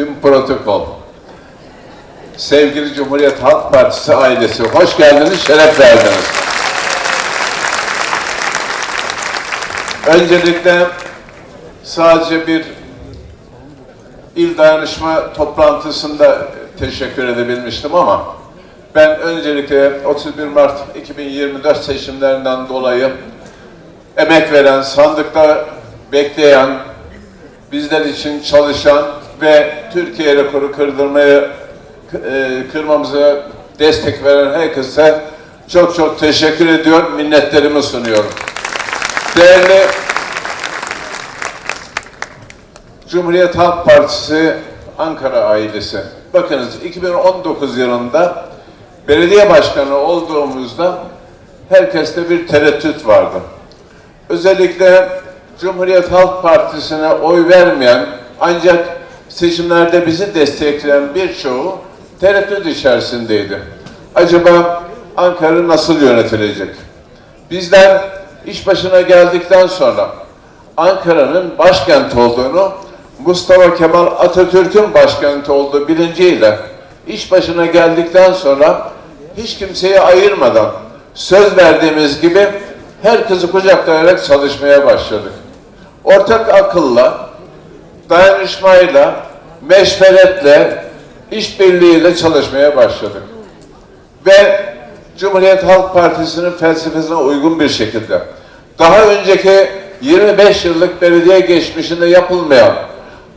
tüm protokol. Sevgili Cumhuriyet Halk Partisi ailesi, hoş geldiniz, şeref verdiniz. Öncelikle sadece bir il dayanışma toplantısında teşekkür edebilmiştim ama ben öncelikle 31 Mart 2024 seçimlerinden dolayı emek veren, sandıkta bekleyen, bizler için çalışan ve Türkiye rekoru kırdırmaya e, kırmamıza destek veren herkese çok çok teşekkür ediyor, minnetlerimi sunuyorum. Değerli Cumhuriyet Halk Partisi Ankara ailesi. Bakınız 2019 yılında belediye başkanı olduğumuzda herkeste bir tereddüt vardı. Özellikle Cumhuriyet Halk Partisi'ne oy vermeyen ancak seçimlerde bizi destekleyen birçoğu tereddüt içerisindeydi. Acaba Ankara nasıl yönetilecek? Bizler iş başına geldikten sonra Ankara'nın başkent olduğunu Mustafa Kemal Atatürk'ün başkenti olduğu bilinciyle iş başına geldikten sonra hiç kimseyi ayırmadan söz verdiğimiz gibi herkesi kucaklayarak çalışmaya başladık. Ortak akılla, dayanışmayla, meşveretle, işbirliğiyle çalışmaya başladık. Ve Cumhuriyet Halk Partisi'nin felsefesine uygun bir şekilde daha önceki 25 yıllık belediye geçmişinde yapılmayan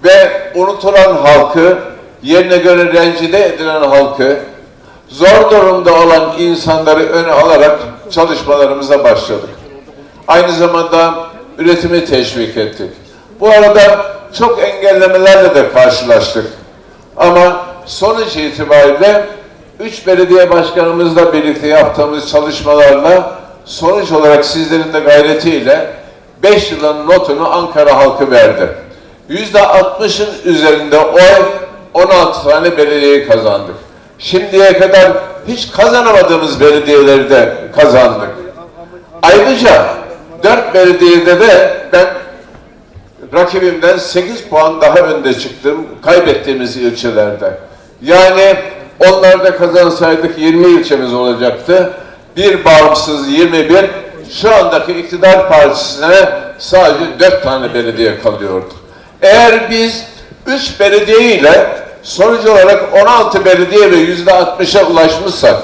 ve unutulan halkı, yerine göre rencide edilen halkı, zor durumda olan insanları öne alarak çalışmalarımıza başladık. Aynı zamanda üretimi teşvik ettik. Bu arada çok engellemelerle de karşılaştık. Ama sonuç itibariyle üç belediye başkanımızla birlikte yaptığımız çalışmalarla sonuç olarak sizlerin de gayretiyle 5 yılın notunu Ankara halkı verdi. Yüzde 60'ın üzerinde oy 16 tane belediyeyi kazandık. Şimdiye kadar hiç kazanamadığımız belediyeleri de kazandık. Ayrıca 4 belediyede de ben rakibimden 8 puan daha önde çıktım kaybettiğimiz ilçelerde. Yani onlarda kazansaydık 20 ilçemiz olacaktı. Bir bağımsız 21, şu andaki iktidar partisine sadece 4 tane belediye kalıyordu. Eğer biz 3 belediye ile sonuç olarak 16 belediye ve %60'a ulaşmışsak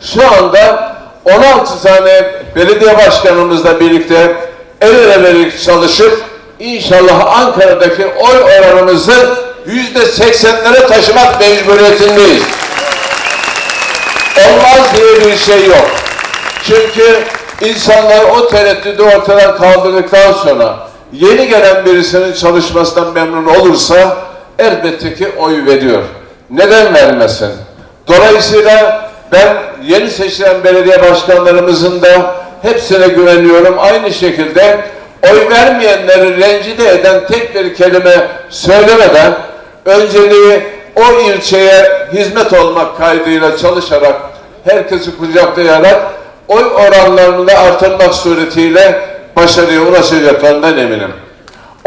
şu anda 16 tane belediye başkanımızla birlikte el ele vererek çalışıp inşallah Ankara'daki oy oranımızı yüzde seksenlere taşımak mecburiyetindeyiz. Olmaz diye bir şey yok. Çünkü insanlar o tereddüdü ortadan kaldırdıktan sonra yeni gelen birisinin çalışmasından memnun olursa elbette ki oy veriyor. Neden vermesin? Dolayısıyla ben yeni seçilen belediye başkanlarımızın da hepsine güveniyorum. Aynı şekilde oy vermeyenleri rencide eden tek bir kelime söylemeden önceliği o ilçeye hizmet olmak kaydıyla çalışarak herkesi kucaklayarak oy oranlarını da artırmak suretiyle başarıya ulaşacaklarından eminim.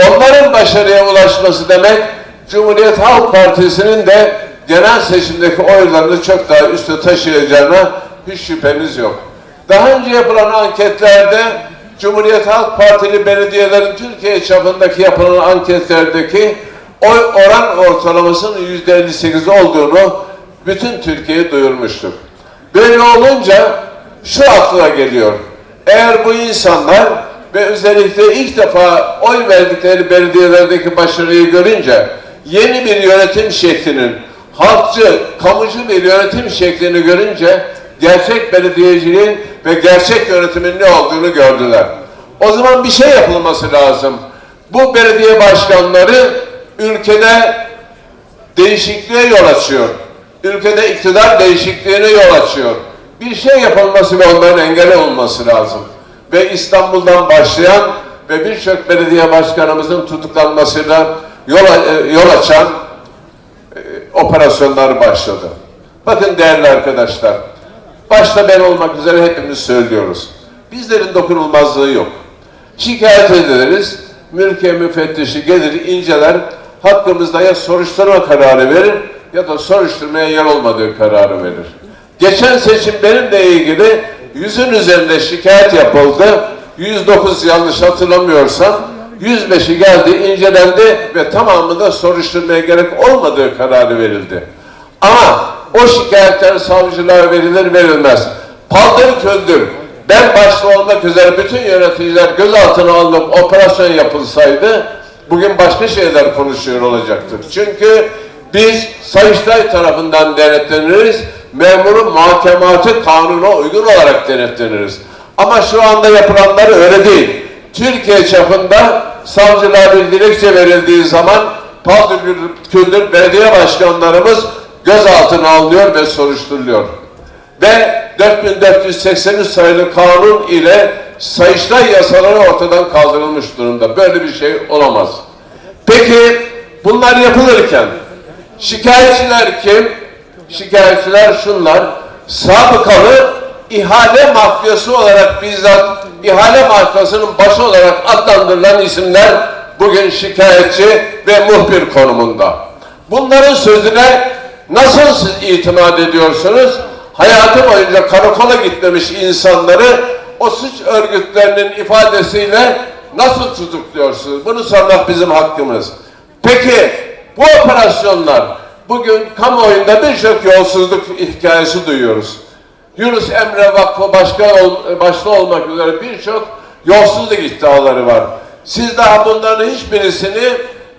Onların başarıya ulaşması demek Cumhuriyet Halk Partisi'nin de genel seçimdeki oylarını çok daha üste taşıyacağına hiç şüphemiz yok. Daha önce yapılan anketlerde Cumhuriyet Halk Partili belediyelerin Türkiye çapındaki yapılan anketlerdeki oy oran ortalamasının yüzde 58 olduğunu bütün Türkiye'ye duyurmuştuk. Böyle olunca şu aklıma geliyor. Eğer bu insanlar ve özellikle ilk defa oy verdikleri belediyelerdeki başarıyı görünce yeni bir yönetim şeklinin halkçı, kamucu bir yönetim şeklini görünce gerçek belediyeciliğin ve gerçek yönetimin ne olduğunu gördüler. O zaman bir şey yapılması lazım. Bu belediye başkanları ülkede değişikliğe yol açıyor. Ülkede iktidar değişikliğine yol açıyor. Bir şey yapılması ve onların engel olması lazım. Ve İstanbul'dan başlayan ve birçok belediye başkanımızın tutuklanmasıyla yol, e, yol açan e, operasyonlar başladı. Bakın değerli arkadaşlar, başta ben olmak üzere hepimiz söylüyoruz. Bizlerin dokunulmazlığı yok. Şikayet ederiz, mülkiye müfettişi gelir, inceler, hakkımızda ya soruşturma kararı verir ya da soruşturmaya yer olmadığı kararı verir. Geçen seçim benimle ilgili yüzün üzerinde şikayet yapıldı. 109 yanlış hatırlamıyorsam 105'i geldi, incelendi ve tamamında soruşturmaya gerek olmadığı kararı verildi. Ama o şikayetler savcılığa verilir verilmez. Paldır küldür. Ben başta olmak üzere bütün yöneticiler gözaltına alınıp operasyon yapılsaydı bugün başka şeyler konuşuyor olacaktık. Çünkü biz Sayıştay tarafından denetleniriz. Memurun muhakematı kanuna uygun olarak denetleniriz. Ama şu anda yapılanlar öyle değil. Türkiye çapında savcılığa bir dilekçe verildiği zaman Paldır Küldür belediye başkanlarımız gözaltına alınıyor ve soruşturuluyor. Ve 4483 sayılı kanun ile Sayıştay yasaları ortadan kaldırılmış durumda. Böyle bir şey olamaz. Peki bunlar yapılırken şikayetçiler kim? Şikayetçiler şunlar. Sabıkalı ihale mafyası olarak bizzat ihale mafyasının başı olarak adlandırılan isimler bugün şikayetçi ve muhbir konumunda. Bunların sözüne nasıl siz itimat ediyorsunuz? Hayatı boyunca karakola gitmemiş insanları o suç örgütlerinin ifadesiyle nasıl tutukluyorsunuz? Bunu sormak bizim hakkımız. Peki bu operasyonlar bugün kamuoyunda birçok yolsuzluk hikayesi duyuyoruz. Yunus Emre Vakfı başka ol, başta olmak üzere birçok yolsuzluk iddiaları var. Siz daha bunların hiçbirisini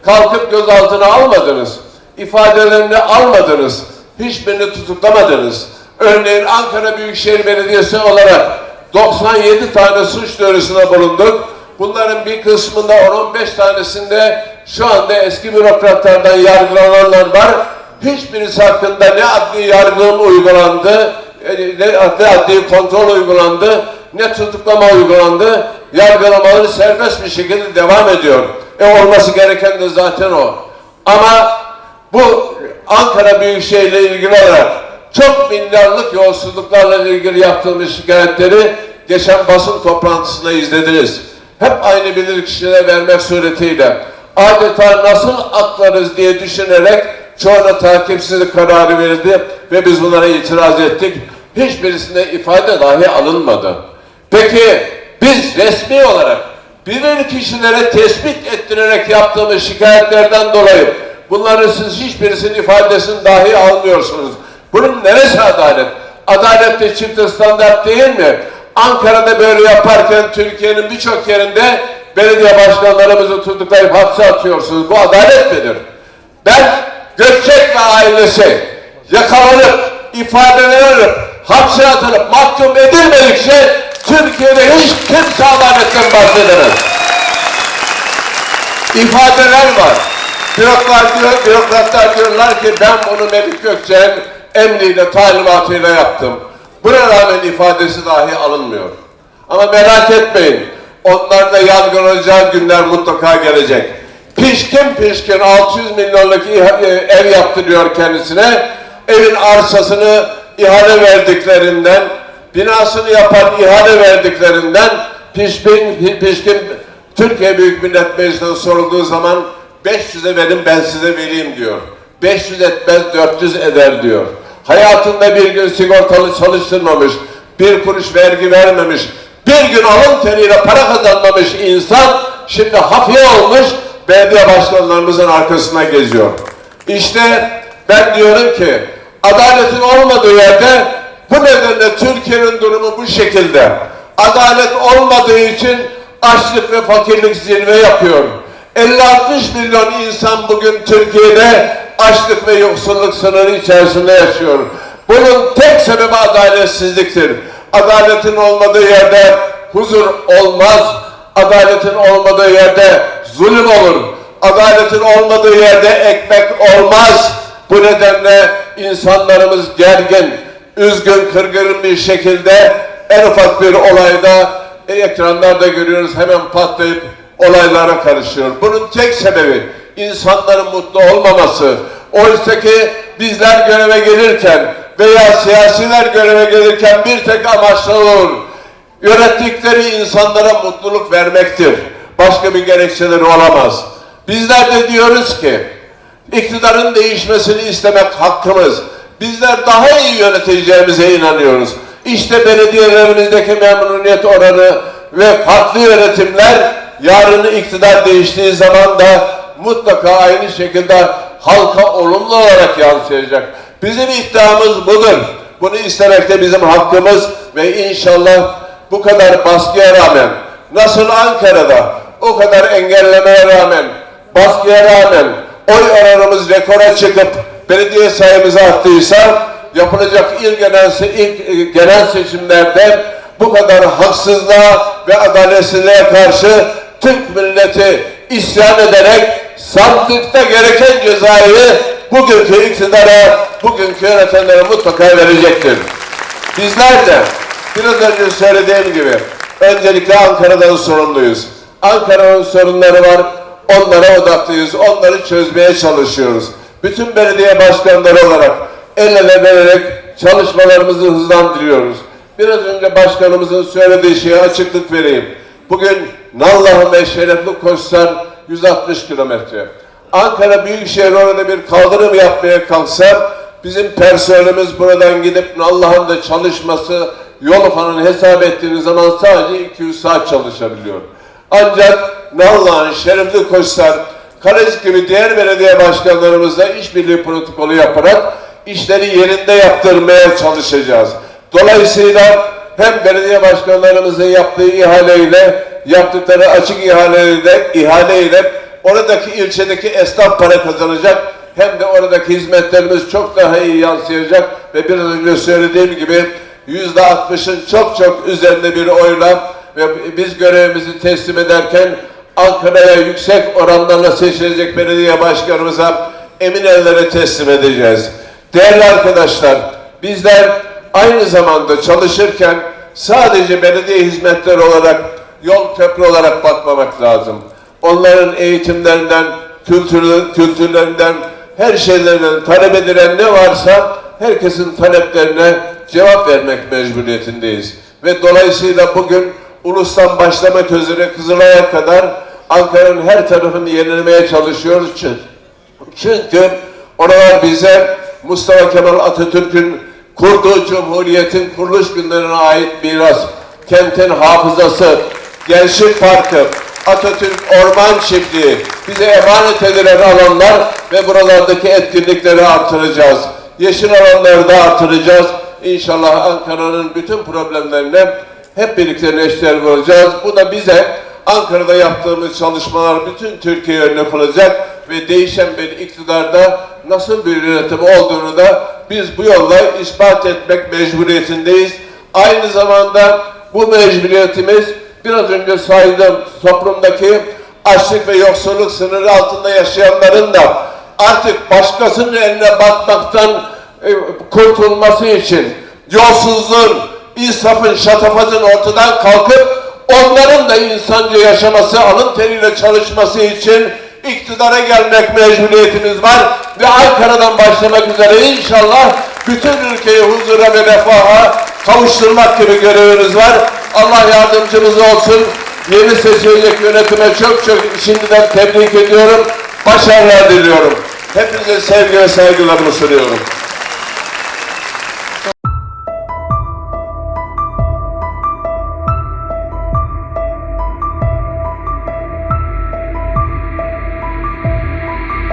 kalkıp gözaltına almadınız. İfadelerini almadınız. Hiçbirini tutuklamadınız. Örneğin Ankara Büyükşehir Belediyesi olarak 97 tane suç duyurusuna bulunduk. Bunların bir kısmında 10-15 tanesinde şu anda eski bürokratlardan yargılananlar var. Hiçbirisi hakkında ne adli yargılama uygulandı, e, ne adli, adli kontrol uygulandı, ne tutuklama uygulandı. Yargılamaları serbest bir şekilde devam ediyor. E olması gereken de zaten o. Ama bu Ankara Büyükşehir ile ilgili olarak çok milyarlık yolsuzluklarla ilgili yaptığımız şikayetleri geçen basın toplantısında izlediniz. Hep aynı bilirkişilere vermek suretiyle adeta nasıl atlarız diye düşünerek çoğuna takipsizlik kararı verildi ve biz bunlara itiraz ettik. Hiçbirisinde ifade dahi alınmadı. Peki biz resmi olarak bilir kişilere tespit ettirerek yaptığımız şikayetlerden dolayı bunların siz hiçbirisinin ifadesini dahi almıyorsunuz. Bunun neresi adalet? Adalet de çift standart değil mi? Ankara'da böyle yaparken Türkiye'nin birçok yerinde belediye başkanlarımızı tutuklayıp hapse atıyorsunuz. Bu adalet midir? Ben Gökçek ve ailesi yakalanıp, ifadeler alıp, hapse atılıp mahkum edilmedikçe Türkiye'de hiç kimse adaletten bahsedemez. İfadeler var. Bürokrat diyor, bürokratlar diyorlar ki ben bunu Melik Gökçek'in emriyle, talimatıyla yaptım. Buna rağmen ifadesi dahi alınmıyor. Ama merak etmeyin. Onlar da yargılanacağı günler mutlaka gelecek. Pişkin pişkin 600 milyonluk e, ev yaptırıyor kendisine. Evin arsasını ihale verdiklerinden, binasını yapan ihale verdiklerinden pişkin, pişkin Türkiye Büyük Millet Meclisi'nden sorulduğu zaman 500'e verin ben size vereyim diyor. 500 etmez 400 eder diyor. Hayatında bir gün sigortalı çalıştırmamış, bir kuruş vergi vermemiş, bir gün alın teriyle para kazanmamış insan şimdi hafiye olmuş belediye başkanlarımızın arkasına geziyor. İşte ben diyorum ki adaletin olmadığı yerde bu nedenle Türkiye'nin durumu bu şekilde. Adalet olmadığı için açlık ve fakirlik zirve yapıyor. 50-60 milyon insan bugün Türkiye'de açlık ve yoksulluk sınırı içerisinde yaşıyor. Bunun tek sebebi adaletsizliktir. Adaletin olmadığı yerde huzur olmaz. Adaletin olmadığı yerde zulüm olur. Adaletin olmadığı yerde ekmek olmaz. Bu nedenle insanlarımız gergin, üzgün, kırgın bir şekilde en ufak bir olayda e, ekranlarda görüyoruz hemen patlayıp olaylara karışıyor. Bunun tek sebebi insanların mutlu olmaması. Oysa ki bizler göreve gelirken veya siyasiler göreve gelirken bir tek amaçları olur. Yönettikleri insanlara mutluluk vermektir. Başka bir gerekçeleri olamaz. Bizler de diyoruz ki iktidarın değişmesini istemek hakkımız. Bizler daha iyi yöneteceğimize inanıyoruz. İşte belediyelerimizdeki memnuniyet oranı ve farklı yönetimler yarını iktidar değiştiği zaman da mutlaka aynı şekilde halka olumlu olarak yansıyacak. Bizim iddiamız budur. Bunu istemek de bizim hakkımız ve inşallah bu kadar baskıya rağmen nasıl Ankara'da o kadar engellemeye rağmen baskıya rağmen oy oranımız rekora çıkıp belediye sayımız arttıysa yapılacak ilk genel, se- ilk e, genel seçimlerde bu kadar haksızlığa ve adaletsizliğe karşı Türk milleti isyan ederek sandıkta gereken cezayı bugünkü iktidara, bugünkü yönetenlere mutlaka verecektir. Bizler de biraz önce söylediğim gibi öncelikle Ankara'dan sorumluyuz. Ankara'nın sorunları var, onlara odaklıyız, onları çözmeye çalışıyoruz. Bütün belediye başkanları olarak el ele vererek çalışmalarımızı hızlandırıyoruz. Biraz önce başkanımızın söylediği şeye açıklık vereyim. Bugün Nallıhan ve Şerefli Koçlar 160 kilometre. Ankara Büyükşehir orada bir kaldırım yapmaya kalksa bizim personelimiz buradan gidip Nallıhan'da çalışması yol falan hesap ettiğiniz zaman sadece 200 saat çalışabiliyor. Ancak Nallıhan, Şerefli Koçlar, Kaleci gibi diğer belediye başkanlarımızla işbirliği protokolü yaparak işleri yerinde yaptırmaya çalışacağız. Dolayısıyla hem belediye başkanlarımızın yaptığı ihaleyle, yaptıkları açık ihaleyle, ihaleyle oradaki ilçedeki esnaf para kazanacak hem de oradaki hizmetlerimiz çok daha iyi yansıyacak ve biraz önce söylediğim gibi yüzde altmışın çok çok üzerinde bir oyla ve biz görevimizi teslim ederken Ankara'ya yüksek oranlarla seçilecek belediye başkanımıza emin ellere teslim edeceğiz. Değerli arkadaşlar, bizler aynı zamanda çalışırken sadece belediye hizmetleri olarak, yol köprü olarak bakmamak lazım. Onların eğitimlerinden, kültürlerinden, her şeylerinden talep edilen ne varsa herkesin taleplerine cevap vermek mecburiyetindeyiz. Ve dolayısıyla bugün ulustan başlamak üzere Kızılay'a kadar Ankara'nın her tarafını yenilemeye çalışıyoruz. Çünkü oralar bize Mustafa Kemal Atatürk'ün kurduğu Cumhuriyet'in kuruluş günlerine ait miras, kentin hafızası, Gençlik Parkı, Atatürk Orman Çiftliği bize emanet edilen alanlar ve buralardaki etkinlikleri artıracağız. Yeşil alanları da artıracağız. İnşallah Ankara'nın bütün problemlerine hep birlikte neşter olacağız. Bu da bize Ankara'da yaptığımız çalışmalar bütün Türkiye örnek olacak ve değişen bir iktidarda nasıl bir yönetim olduğunu da biz bu yolla ispat etmek mecburiyetindeyiz. Aynı zamanda bu mecburiyetimiz biraz önce saydığım toplumdaki açlık ve yoksulluk sınırı altında yaşayanların da artık başkasının eline bakmaktan e, kurtulması için yolsuzluğun, insafın, şatafatın ortadan kalkıp onların da insanca yaşaması, alın teriyle çalışması için iktidara gelmek mecburiyetimiz var ve Ankara'dan başlamak üzere inşallah bütün ülkeyi huzura ve refaha kavuşturmak gibi görevimiz var. Allah yardımcımız olsun. Yeni seçilecek yönetime çok çok şimdiden tebrik ediyorum. Başarılar diliyorum. Hepinize sevgi ve saygılarımı sunuyorum.